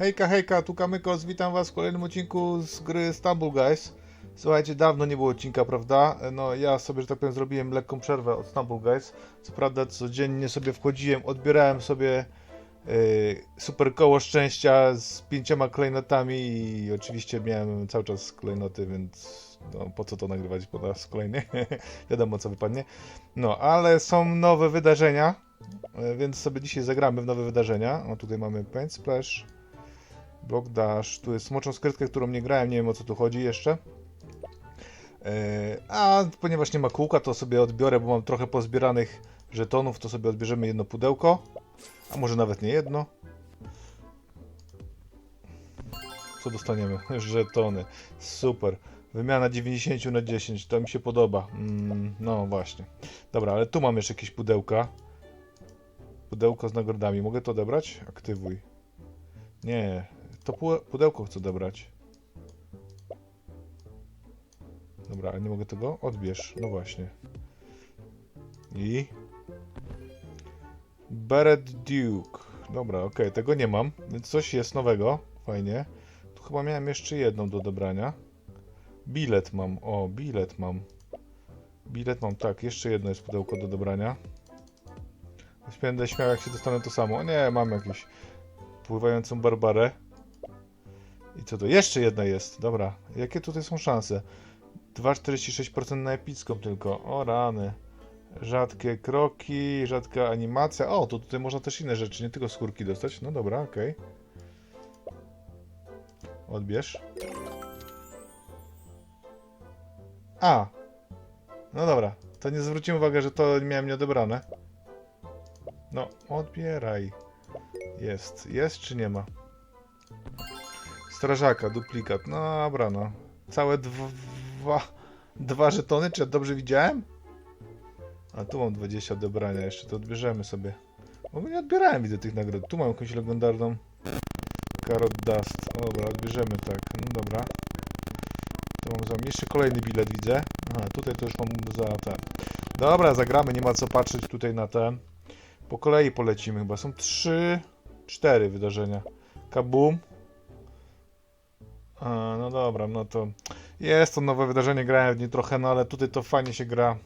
Hejka, hejka, tu Kamykos, witam was w kolejnym odcinku z gry Stumble Guys. Słuchajcie, dawno nie było odcinka, prawda? No ja sobie, że tak powiem, zrobiłem lekką przerwę od Stumble Guys. Co prawda codziennie sobie wchodziłem, odbierałem sobie yy, super koło szczęścia z pięcioma klejnotami i oczywiście miałem cały czas klejnoty, więc no, po co to nagrywać po raz kolejny? Wiadomo co wypadnie. No, ale są nowe wydarzenia, yy, więc sobie dzisiaj zagramy w nowe wydarzenia. O, tutaj mamy Paint Splash. Block Dash, tu jest smoczą skrytkę, którą nie grałem, nie wiem o co tu chodzi jeszcze. Eee, a ponieważ nie ma kółka, to sobie odbiorę, bo mam trochę pozbieranych żetonów, to sobie odbierzemy jedno pudełko. A może nawet nie jedno. Co dostaniemy? Żetony. Super. Wymiana 90 na 10, to mi się podoba. Mm, no właśnie. Dobra, ale tu mam jeszcze jakieś pudełka. Pudełko z nagrodami. Mogę to odebrać? Aktywuj. Nie, to pu- pudełko chcę odebrać. Dobra, ale nie mogę tego? Odbierz. No właśnie. I... Beret Duke. Dobra, okej, tego nie mam, więc coś jest nowego. Fajnie. Tu chyba miałem jeszcze jedną do odebrania. Bilet mam. O, bilet mam. Bilet mam, tak. Jeszcze jedno jest pudełko do odebrania. Będę śmiał, jak się dostanę to samo. O nie, mam jakieś pływającą Barbarę. I co to? Jeszcze jedna jest. Dobra. Jakie tutaj są szanse? 2,46% na epicką tylko. O rany. Rzadkie kroki, rzadka animacja. O, to tutaj można też inne rzeczy, nie tylko skórki dostać. No dobra, okej. Odbierz. A. No dobra. To nie zwrócimy uwagi, że to miałem nieodebrane. No, odbieraj. Jest. Jest czy nie ma? Strażaka, duplikat. No dobra, no. Całe dwa, dwa żetony, czy ja dobrze widziałem? A tu mam 20 odebrania jeszcze, to odbierzemy sobie. Bo nie odbierałem, widzę tych nagród. Tu mam jakąś legendarną Carrot Dust. O, dobra, odbierzemy, tak. No dobra. Tu mam za jeszcze kolejny bilet, widzę. Aha, tutaj to już mam za ten. Dobra, zagramy, nie ma co patrzeć tutaj na ten. Po kolei polecimy chyba. Są trzy, cztery wydarzenia. Kabum. A, no dobra, no to jest to nowe wydarzenie, grałem w nie trochę, no ale tutaj to fajnie się gra.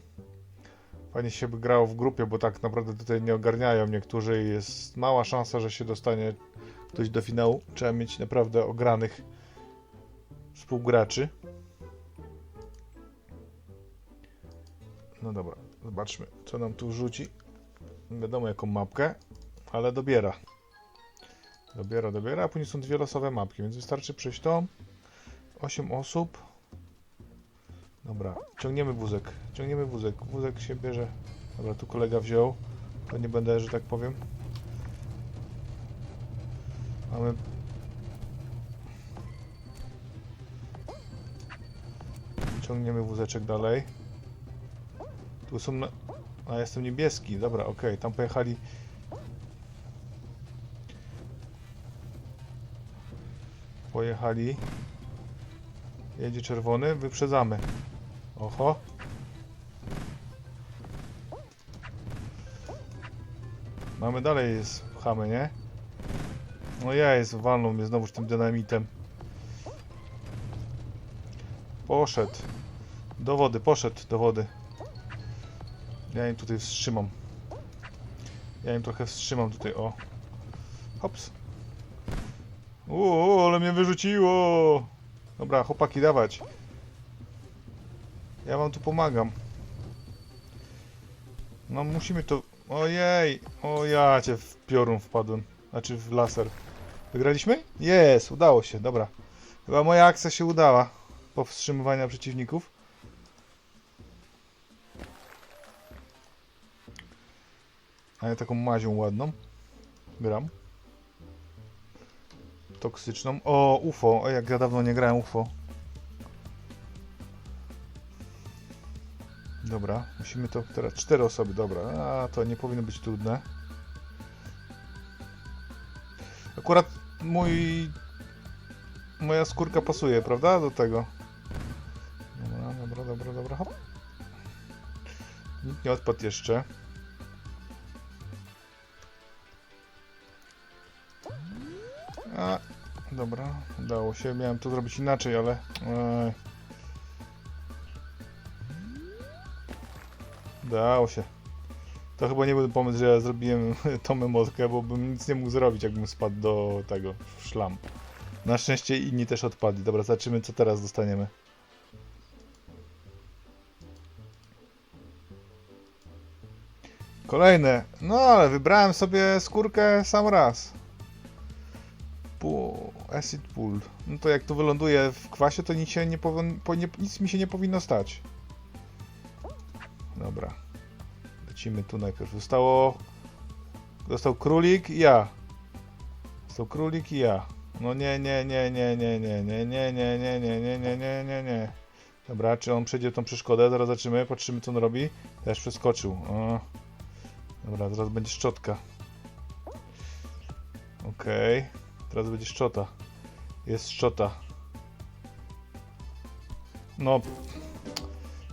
Fajnie się by grało w grupie, bo tak naprawdę tutaj nie ogarniają niektórzy i jest mała szansa, że się dostanie ktoś do finału. Trzeba mieć naprawdę ogranych współgraczy. No dobra, zobaczmy, co nam tu rzuci. Wiadomo jaką mapkę, ale dobiera. Dobiera, dobiera, a później są dwie losowe mapki, więc wystarczy przejść tą. 8 osób. Dobra, ciągniemy wózek. Ciągniemy wózek. Wózek się bierze. Dobra, tu kolega wziął. To nie będę, że tak powiem. Mamy. Ciągniemy wózeczek dalej. Tu są. Na... A jestem niebieski. Dobra, okej. Tam pojechali. Pojechali. Jedzie czerwony, wyprzedzamy. Oho. Mamy dalej jest chamy, nie? No ja jest walną mnie znowuż tym dynamitem. Poszedł. Do wody, poszedł do wody. Ja im tutaj wstrzymam. Ja im trochę wstrzymam tutaj, o. Hops. Uuu, ale mnie wyrzuciło! Dobra, chłopaki, dawać. Ja wam tu pomagam. No musimy to... Ojej! O ja cię w piorun wpadłem. Znaczy w laser. Wygraliśmy? Jest, udało się, dobra. Chyba moja akcja się udała. Powstrzymywania przeciwników. A ja taką mazią ładną. Gram. Toksyczną. O, UFO. O, jak ja dawno nie grałem UFO. Dobra, musimy to teraz. Cztery osoby, dobra. A to nie powinno być trudne. Akurat mój. Moja skórka pasuje, prawda? Do tego. Dobra, dobra, dobra, dobra. Hop. Nikt nie odpadł jeszcze. Udało się. Miałem to zrobić inaczej, ale... Ej. Udało się. To chyba nie był pomysł, że ja zrobiłem tą emotkę, bo bym nic nie mógł zrobić, jakbym spadł do tego, w szlam. Na szczęście inni też odpadli. Dobra, zobaczymy, co teraz dostaniemy. Kolejne. No ale wybrałem sobie skórkę sam raz. Acid pool. No to jak to wyląduje w kwasie, to nic, się nie powin- nic mi się nie powinno stać. Dobra. Lecimy tu najpierw. Zostało... Został królik i ja. Został królik i ja. No nie, nie, nie, nie, nie, nie, nie, nie, nie, nie, nie, nie, nie, nie, nie, nie. Dobra, czy on przejdzie tą przeszkodę? Zaraz zobaczymy, patrzymy co on robi. Też przeskoczył. O. Dobra, teraz będzie szczotka. Okej. Teraz będzie szczota. Jest szczota. No.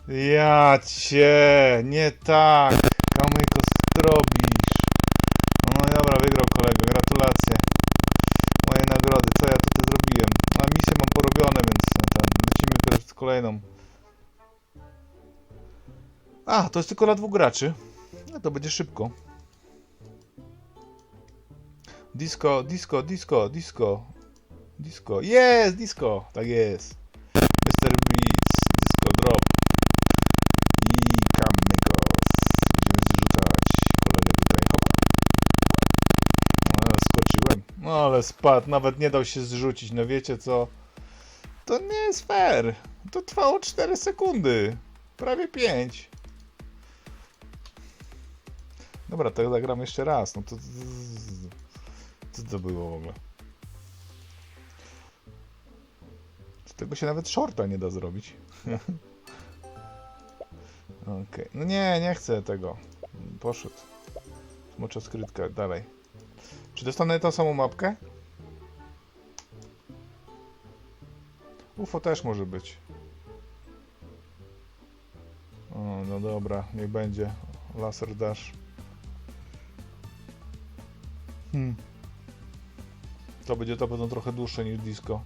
Ja cię, nie tak. Kamyko, co ty robisz? No i dobra, wygrał kolego, gratulacje. Moje nagrody, co ja tutaj zrobiłem? A misję mam porobione, więc ten, lecimy teraz z kolejną. A, to jest tylko dla dwóch graczy. No to będzie szybko. Disco, disco, disco, disco. Disco. Jest, disco. Tak jest. Mr. Beats, disco drop. I kamykos. Będziemy zrzucać kolegę tutaj. Hop. No, skoczyłem. No ale spadł, nawet nie dał się zrzucić. No wiecie co? To nie jest fair. To trwało 4 sekundy. Prawie 5. Dobra, to zagram jeszcze raz. No to. Co to było w ogóle? Tego się nawet shorta nie da zrobić. Okej. No nie, nie chcę tego. Poszedł. Smocza skrytka, dalej. Czy dostanę tą samą mapkę? UFO też może być. O, no dobra, niech będzie. Laser dash. Hmm. To będzie to będą trochę dłuższe niż disco.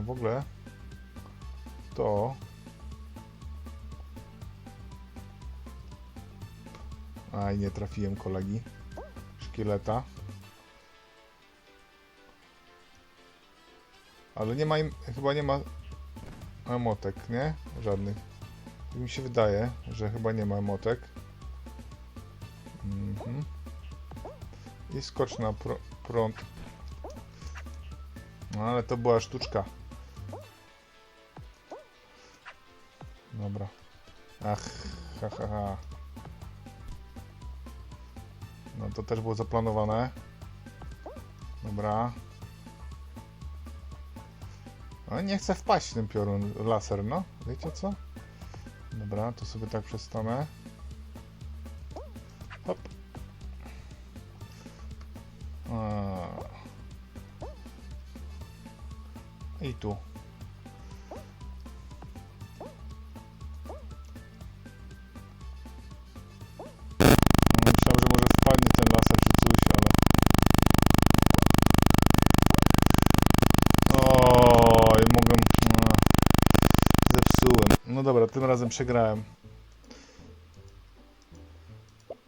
W ogóle to Aj, nie trafiłem kolegi. Szkieleta. Ale nie ma im, chyba nie ma emotek, nie? Żadnych. Mi się wydaje, że chyba nie ma emotek. Mhm. I skocz na pr prąd. No ale to była sztuczka. Dobra. Ach, ha, ha, ha. No to też było zaplanowane. Dobra. No nie chcę wpaść w ten piorun laser, no. Wiecie co? Dobra, to sobie tak przestanę. Hop. A. I tu. Tym razem przegrałem.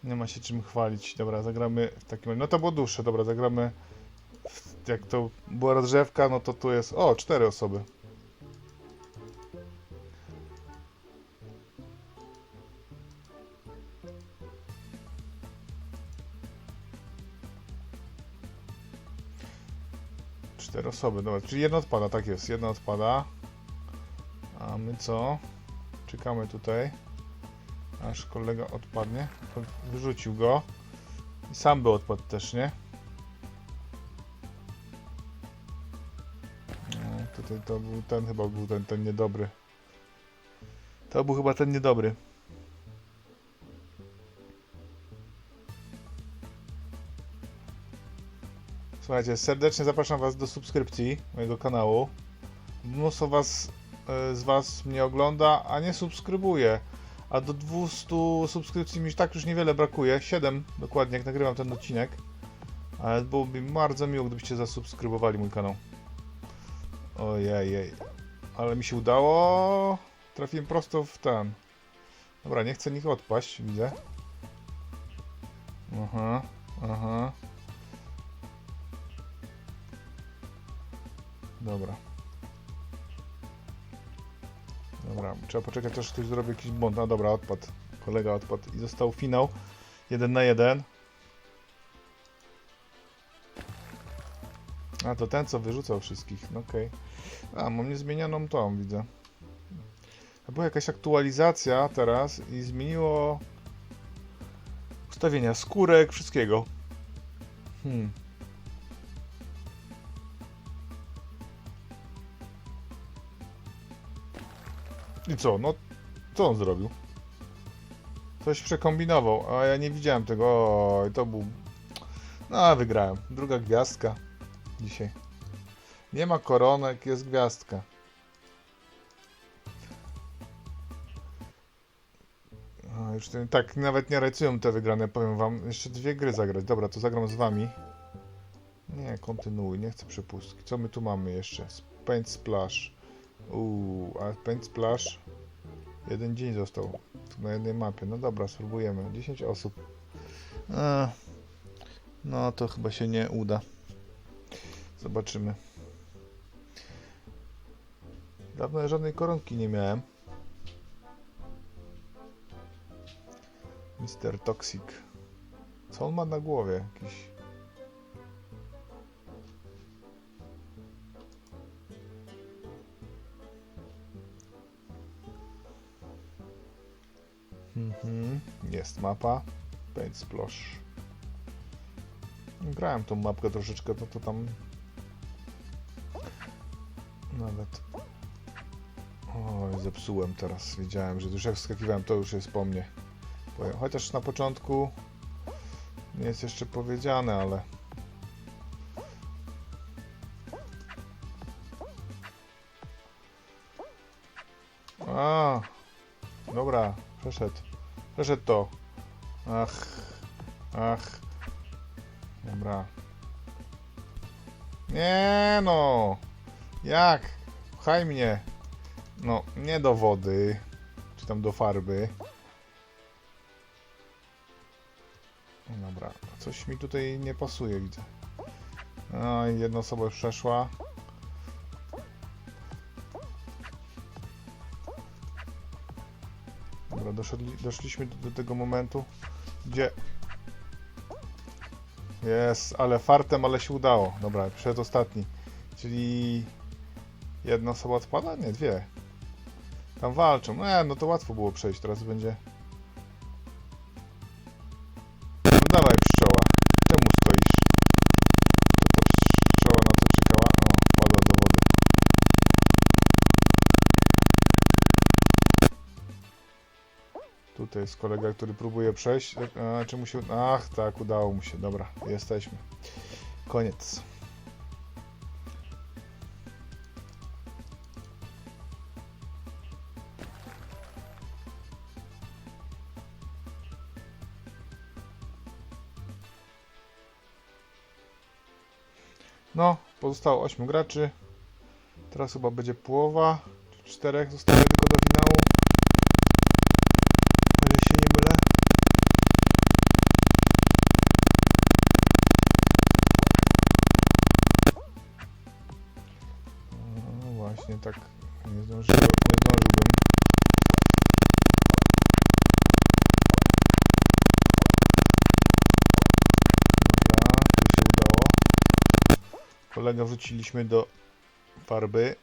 Nie ma się czym chwalić. Dobra, zagramy w takim razie. No to było dłuższe, dobra, zagramy. W, jak to była rozgrzewka, no to tu jest. O, cztery osoby. Cztery osoby, dobra, czyli jedna odpada, tak jest, jedna odpada. A my co? Czekamy tutaj aż kolega odpadnie. Wyrzucił go. I sam by odpadł też, nie? No, tutaj to był ten chyba był ten, ten niedobry. To był chyba ten niedobry. Słuchajcie, serdecznie zapraszam Was do subskrypcji mojego kanału. Mnóstwo was, z Was mnie ogląda, a nie subskrybuje. A do 200 subskrypcji mi tak już niewiele brakuje. 7 dokładnie, jak nagrywam ten odcinek. Ale byłoby mi bardzo miło, gdybyście zasubskrybowali mój kanał. Ojej, ale mi się udało. Trafiłem prosto w ten. Dobra, nie chcę nich odpaść, widzę. Aha, aha. Dobra. Dobra, trzeba poczekać aż ktoś zrobi jakiś błąd. No dobra, odpadł. Kolega odpadł i został finał. Jeden na jeden. A to ten, co wyrzucał wszystkich. No okej. A, mam niezmienioną tą, widzę. Była jakaś aktualizacja teraz i zmieniło ustawienia skórek, wszystkiego. Hmm. I co? No, co on zrobił? Coś przekombinował, a ja nie widziałem tego. Oj, to był... No, wygrałem. Druga gwiazdka dzisiaj. Nie ma koronek, jest gwiazdka. A, już ten, tak, nawet nie rajcują te wygrane, powiem wam. Jeszcze dwie gry zagrać. Dobra, to zagram z wami. Nie, kontynuuj, nie chcę przepustki. Co my tu mamy jeszcze? Paint Splash. Uuu, a Paint Splash. Jeden dzień został na jednej mapie. No dobra, spróbujemy. 10 osób. A, no to chyba się nie uda. Zobaczymy. Dawno żadnej koronki nie miałem. Mister Toxic. Co on ma na głowie? Jakiś... Mhm. Jest mapa. Paint Splash. Grałem tą mapkę troszeczkę, to, to tam nawet. Oj, zepsułem teraz. Wiedziałem, że już jak wskakiwałem, to już jest po mnie. Chociaż na początku nie jest jeszcze powiedziane, ale. A, dobra, przeszedł. Przeszedł to. Ach, ach. Dobra. Nie no. Jak? Pchaj mnie. No, nie do wody. Czy tam do farby. Dobra, coś mi tutaj nie pasuje, widzę. No i jedna osoba już przeszła. Doszedli, doszliśmy do, do tego momentu, gdzie... Jest, ale fartem, ale się udało. Dobra, przedostatni. Czyli jedna osoba odpada? Nie, dwie. Tam walczą. E, no to łatwo było przejść, teraz będzie... Tutaj jest kolega, który próbuje przejść. A, czy mu się... Ach, tak, udało mu się. Dobra, jesteśmy. Koniec. No, pozostało 8 graczy. Teraz chyba będzie połowa. Czterech zostaje właśnie, tak nie, nie zdążyłbym. Dobra, to się udało. Kolega wrzuciliśmy do farby.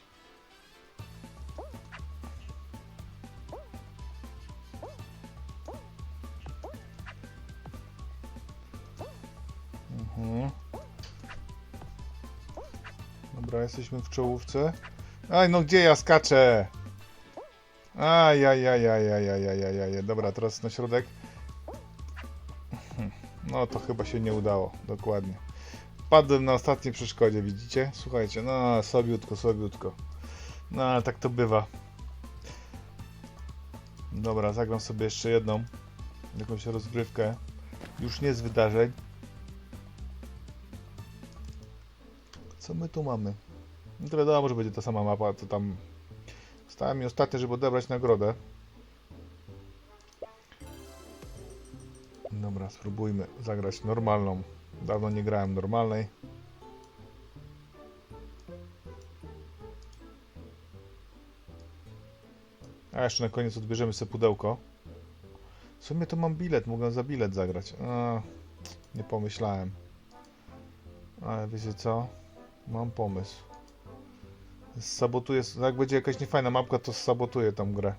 Mhm. Dobra, jesteśmy w czołówce. Aj, no gdzie ja skaczę? Aj, aj, aj, aj, aj, aj. Dobra, teraz na środek. No to chyba się nie udało, dokładnie. Padłem na ostatniej przeszkodzie, widzicie? Słuchajcie, no sobiutko, sobiutko. No tak to bywa. Dobra, zagram sobie jeszcze jedną. Jakąś rozgrywkę. Już nie z wydarzeń. Co my tu mamy? No to wiadomo, że będzie ta sama mapa, to tam... Stałem mi ostatnio, żeby odebrać nagrodę. Dobra, spróbujmy zagrać normalną. Dawno nie grałem normalnej. A jeszcze na koniec odbierzemy sobie pudełko. W sumie to mam bilet, mogę za bilet zagrać. A, nie pomyślałem. Ale wiecie co? Mam pomysł. Sabotuję, jak będzie jakaś niefajna mapka, to sabotuję tą grę.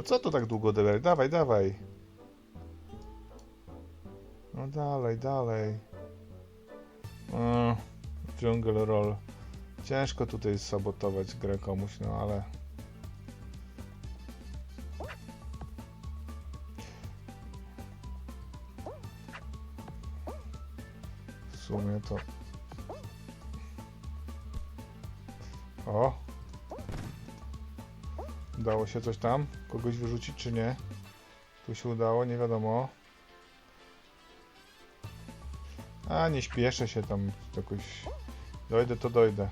A co to tak długo odebrać? Dawaj, dawaj. No dalej, dalej. O, jungle roll. Ciężko tutaj sabotować grę komuś, no ale... W sumie to... O! Udało się coś tam? Kogoś wyrzucić czy nie? Tu się udało, nie wiadomo. A, nie śpieszę się tam jakoś... Dojdę to dojdę.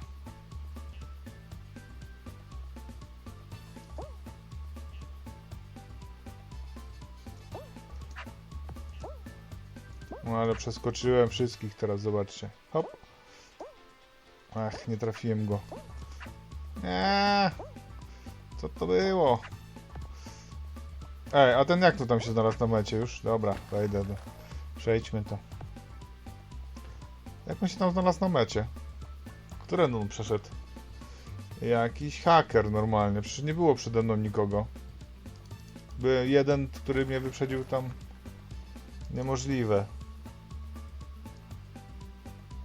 No ale przeskoczyłem wszystkich teraz, zobaczcie. Hop. Ach, nie trafiłem go. Eee, co to było? Ej, a ten jak to tam się znalazł na mecie już? Dobra, wejdę. Do... Przejdźmy to. Jak on się tam znalazł na mecie? Którędy on przeszedł? Jakiś haker normalnie. Przecież nie było przede mną nikogo. By jeden, który mnie wyprzedził tam. Niemożliwe.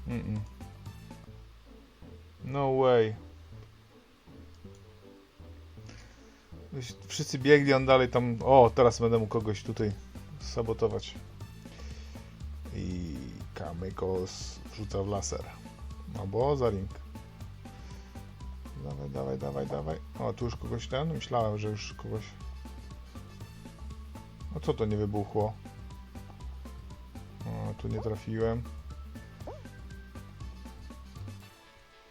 Mm -mm. No way. Wszyscy biegli, on dalej tam. O, teraz będę mógł kogoś tutaj sabotować. I Kamykos wrzuca w laser. Albo za ring. Dawaj, dawaj, dawaj, dawaj. O, tu już kogoś ten? Myślałem, że już kogoś. O, co to nie wybuchło? O, tu nie trafiłem.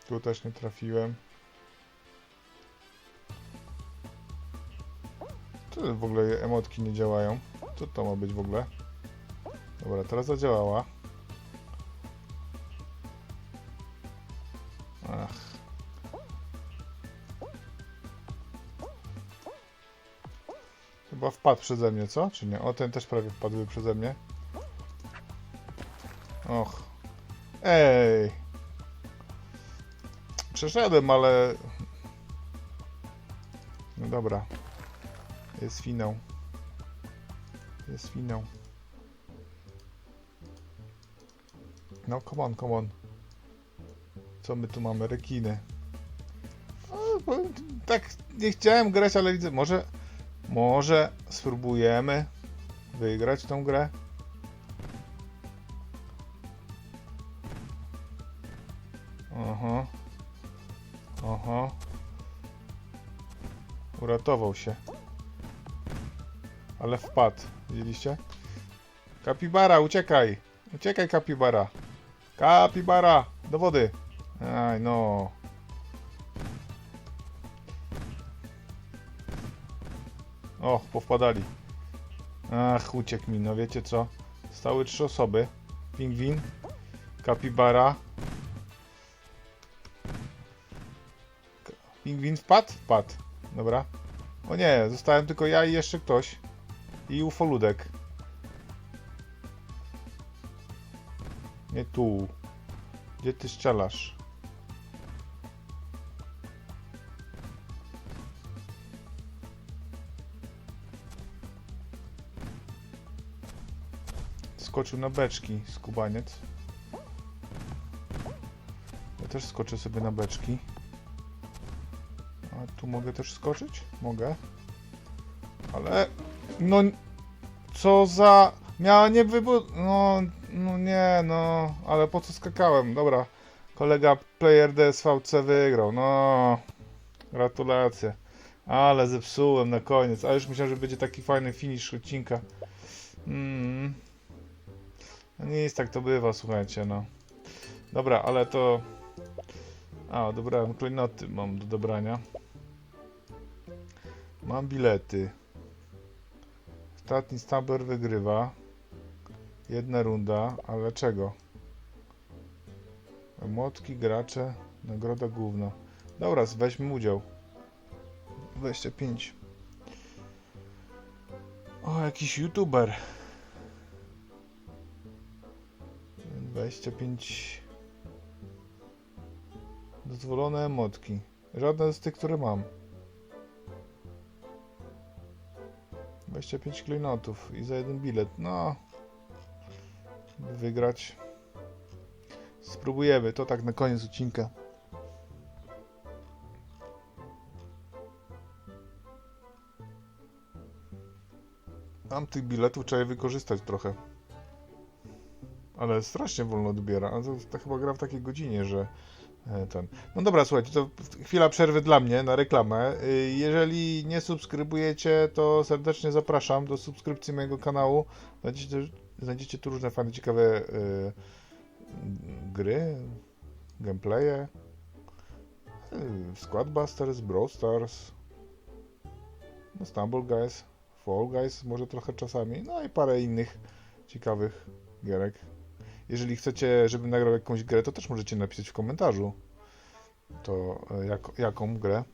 Tu też nie trafiłem. W ogóle emotki nie działają. Co to ma być w ogóle? Dobra, teraz zadziałała. Ach. Chyba wpadł przeze mnie, co? Czy nie? O, ten też prawie wpadły przeze mnie. Och. Ej! Przeszedłem, ale... No dobra. Jest finał. Jest finał. No, come on, come on. Co my tu mamy? Rekiny. Tak, nie chciałem grać, ale widzę, może... Może spróbujemy wygrać tą grę. Aha. Aha. Uratował się. Ale wpadł. Widzieliście? Kapibara, uciekaj! Uciekaj, kapibara! Kapibara! Do wody! Aj, no. Och, powpadali. Ach, uciekł mi, no wiecie co? Stały trzy osoby. Pingwin, kapibara. Pingwin wpadł? Wpadł. Dobra. O nie, zostałem tylko ja i jeszcze ktoś. I ufoludek. Nie tu. Gdzie ty strzelasz? Skoczył na beczki, skubaniec. Ja też skoczę sobie na beczki. A tu mogę też skoczyć? Mogę. Ale... No... Co za... Miała nie wybu... No... No nie, no... Ale po co skakałem? Dobra. Kolega Player DSVC wygrał. No... Gratulacje. Ale zepsułem na koniec. A już myślałem, że będzie taki fajny finish odcinka. Mm. Nic, tak to bywa, słuchajcie, no. Dobra, ale to... A, dobrałem klejnoty, mam do dobrania. Mam bilety. Ostatni stamper wygrywa. Jedna runda, ale czego? Młotki, gracze, nagroda główna. Dobra, weźmy udział. 25. O, jakiś youtuber. 25. Dozwolone emotki. Żadne z tych, które mam. 25 klejnotów i za jeden bilet. No. by Wygrać. Spróbujemy. To tak na koniec odcinka. Mam tych biletów, trzeba je wykorzystać trochę. Ale strasznie wolno odbiera. A to, to chyba gra w takiej godzinie, że ten. No dobra, słuchajcie, to chwila przerwy dla mnie na reklamę. Y, Jeżeli nie subskrybujecie, to serdecznie zapraszam do subskrypcji mojego kanału. Znajdziecie, znajdziecie tu różne fajne, ciekawe y, gry, gameplaye. y, Squadbusters, Brawl Stars, no Stumble Guys, Fall Guys, może trochę czasami, no i parę innych ciekawych gierek. Jeżeli chcecie, żebym nagrał jakąś grę, to też możecie napisać w komentarzu, to e, jak, jaką grę.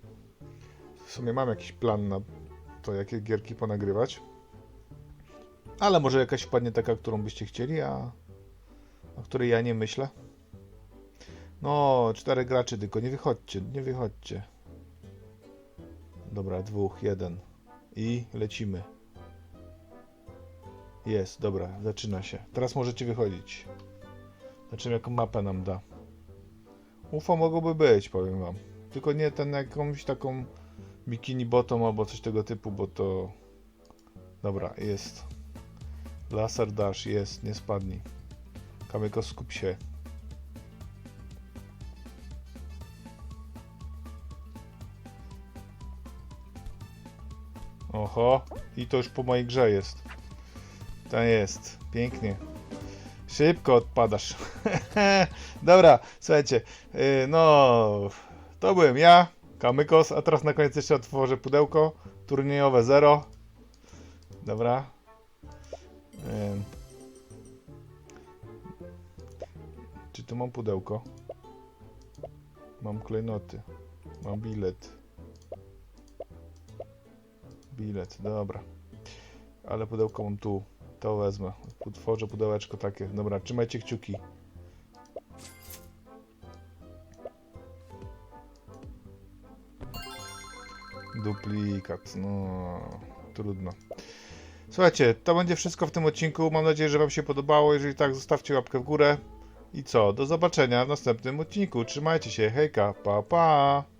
W sumie mam jakiś plan na to, jakie gierki ponagrywać. Ale może jakaś wpadnie taka, którą byście chcieli, a o której ja nie myślę. No, czterech graczy tylko, nie wychodźcie, nie wychodźcie. Dobra, dwóch, jeden. I lecimy. Jest, dobra, zaczyna się. Teraz możecie wychodzić. Zobaczymy, jaką mapę nam da. UFO mogłoby być, powiem wam. Tylko nie ten jakąś taką bikini bottom albo coś tego typu, bo to... Dobra, jest. Laser dash, jest, nie spadnij. Kamyko, skup się. Oho, i to już po mojej grze jest. To jest, pięknie. Szybko odpadasz. Dobra, słuchajcie, yy, no to byłem ja, Kamykos, a teraz na koniec jeszcze otworzę pudełko. Turniejowe 0. Dobra. Czy tu mam pudełko? Mam klejnoty. Mam bilet. Bilet, dobra. Ale pudełko mam tu. To wezmę. Utworzę pudełeczko takie. Dobra, trzymajcie kciuki. Duplikat, no trudno. Słuchajcie, to będzie wszystko w tym odcinku. Mam nadzieję, że Wam się podobało. Jeżeli tak, zostawcie łapkę w górę. I co? Do zobaczenia w następnym odcinku. Trzymajcie się. Hejka, pa pa!